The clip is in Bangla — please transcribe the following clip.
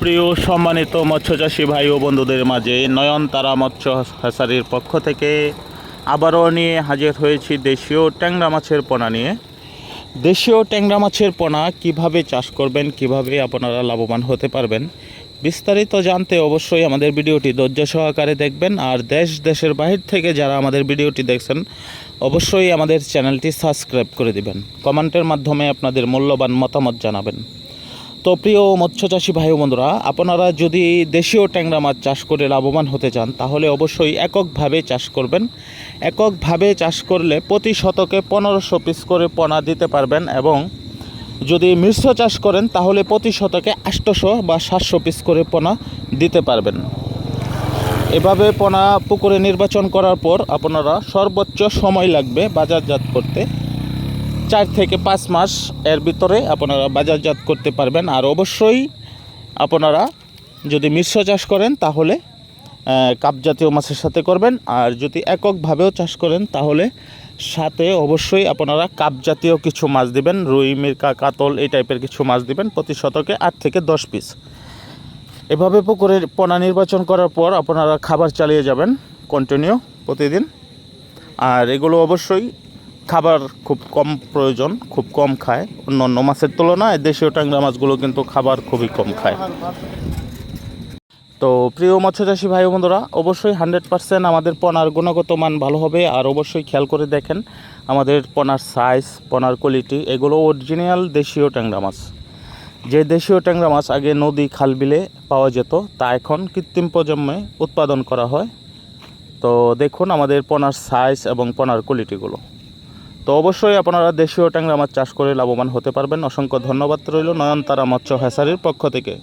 প্রিয় সম্মানিত মৎস্যচাষী ভাই ও বন্ধুদের মাঝে নয়নতারা মৎস্য হাসারির পক্ষ থেকে আবারও নিয়ে হাজির হয়েছি দেশীয় ট্যাংরা মাছের পোনা নিয়ে। দেশীয় ট্যাংরা মাছের পোনা কীভাবে চাষ করবেন, কীভাবে আপনারা লাভবান হতে পারবেন, বিস্তারিত জানতে অবশ্যই আমাদের ভিডিওটি ধৈর্য সহকারে দেখবেন। আর দেশ, দেশের বাহির থেকে যারা আমাদের ভিডিওটি দেখছেন, অবশ্যই আমাদের চ্যানেলটি সাবস্ক্রাইব করে দিবেন। কমেন্টের মাধ্যমে আপনাদের মূল্যবান মতামত জানাবেন। তো প্রিয় মৎস্যচাষী ভাই বন্ধুরা, আপনারা যদি দেশীয় ট্যাংরা মাছ চাষ করে লাভবান হতে চান, তাহলে অবশ্যই এককভাবে চাষ করবেন। এককভাবে চাষ করলে প্রতি শতকে পনেরোশো পিস করে পোনা দিতে পারবেন এবং যদি মিশ্র চাষ করেন, তাহলে প্রতি শতকে আটশোশো বা সাতশো পিস করে পোনা দিতে পারবেন। এভাবে পোনা পুকুরে নির্বাচন করার পর আপনারা সর্বোচ্চ সময় লাগবে বাজারজাত করতে। চার থেকে পাঁচ মাস এর ভিতরে আপনারা বাজারজাত করতে পারবেন। আর অবশ্যই আপনারা যদি মিশ্র চাষ করেন, তাহলে কাপ জাতীয় মাছের সাথে করবেন। আর যদি এককভাবেও চাষ করেন, তাহলে সাথে অবশ্যই আপনারা কাপ জাতীয় কিছু মাছ দিবেন। রুই, মির্কা, কাতল এই টাইপের কিছু মাছ দিবেন প্রতি শতকে আট থেকে দশ পিস। এভাবে পুকুরে পোনা নির্বাচন করার পর আপনারা খাবার চালিয়ে যাবেন কন্টিনিউ প্রতিদিন। আর এগুলো অবশ্যই খাবার খুব কম প্রয়োজন, খুব কম খায়। অন্য অন্য মাছের তুলনায় দেশীয় ট্যাংরা মাছগুলো কিন্তু খাবার খুবই কম খায়। তো প্রিয় মৎস্যচাষী ভাই বন্ধুরা, অবশ্যই হান্ড্রেড পার্সেন্ট আমাদের পনার গুণগত মান ভালো হবে। আর অবশ্যই খেয়াল করে দেখেন, আমাদের পনার সাইজ পনার কোয়ালিটি এগুলো অরিজিনাল দেশীয় ট্যাংরা মাছ। যে দেশীয় ট্যাংরা মাছ আগে নদী, খাল বিলে পাওয়া যেত, তা এখন কৃত্রিম প্রজন্মে উৎপাদন করা হয়। তো দেখুন আমাদের পনার সাইজ এবং পনার কোয়ালিটিগুলো তো অবশ্যই আপনারা দেশীয় ট্যাংরা মাছ চাষ করে লাভবান হতে পারবেন। অসংখ্য ধন্যবাদ রইল নয়নতারা মৎস্য হ্যাসারির পক্ষ থেকে।